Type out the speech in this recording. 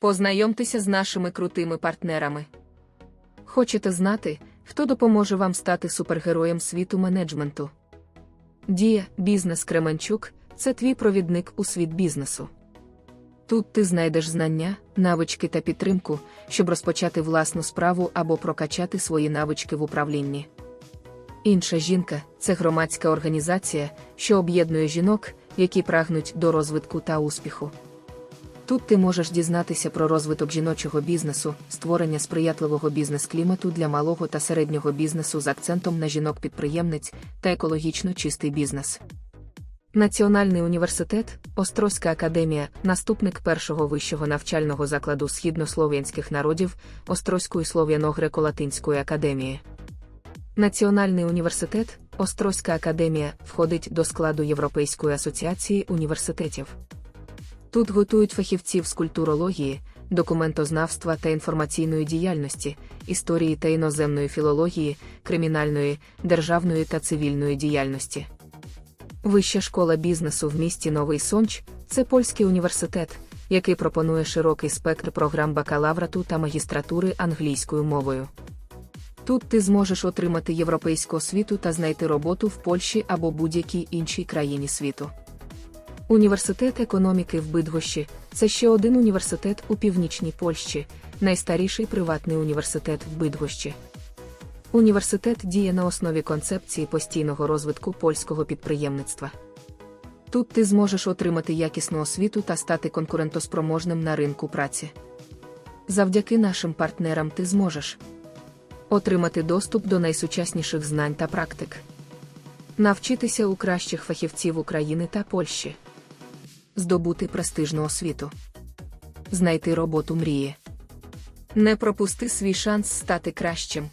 Познайомтеся з нашими крутими партнерами. Хочете знати, хто допоможе вам стати супергероєм світу менеджменту? Дія, бізнес Кременчук це твій провідник у світ бізнесу. Тут ти знайдеш знання, навички та підтримку, щоб розпочати власну справу або прокачати свої навички в управлінні. Інша жінка це громадська організація, що об'єднує жінок, які прагнуть до розвитку та успіху. Тут ти можеш дізнатися про розвиток жіночого бізнесу, створення сприятливого бізнес-клімату для малого та середнього бізнесу з акцентом на жінок-підприємниць та екологічно чистий бізнес. Національний університет, Острозька академія, наступник першого вищого навчального закладу східнослов'янських народів Острозької слов'яно-греко-латинської академії. Національний університет, Острозька академія, входить до складу Європейської асоціації університетів. Тут готують фахівців з культурології, документознавства та інформаційної діяльності, історії та іноземної філології, кримінальної, державної та цивільної діяльності. Вища школа бізнесу в місті Новий Сонч це польський університет, який пропонує широкий спектр програм бакалаврату та магістратури англійською мовою. Тут ти зможеш отримати європейську освіту та знайти роботу в Польщі або будь-якій іншій країні світу. Університет економіки в Бидгощі це ще один університет у північній Польщі, найстаріший приватний університет в Бидгощі. Університет діє на основі концепції постійного розвитку польського підприємництва. Тут ти зможеш отримати якісну освіту та стати конкурентоспроможним на ринку праці. Завдяки нашим партнерам ти зможеш отримати доступ до найсучасніших знань та практик, навчитися у кращих фахівців України та Польщі, здобути престижну освіту, знайти роботу мрії. Не пропусти свій шанс стати кращим.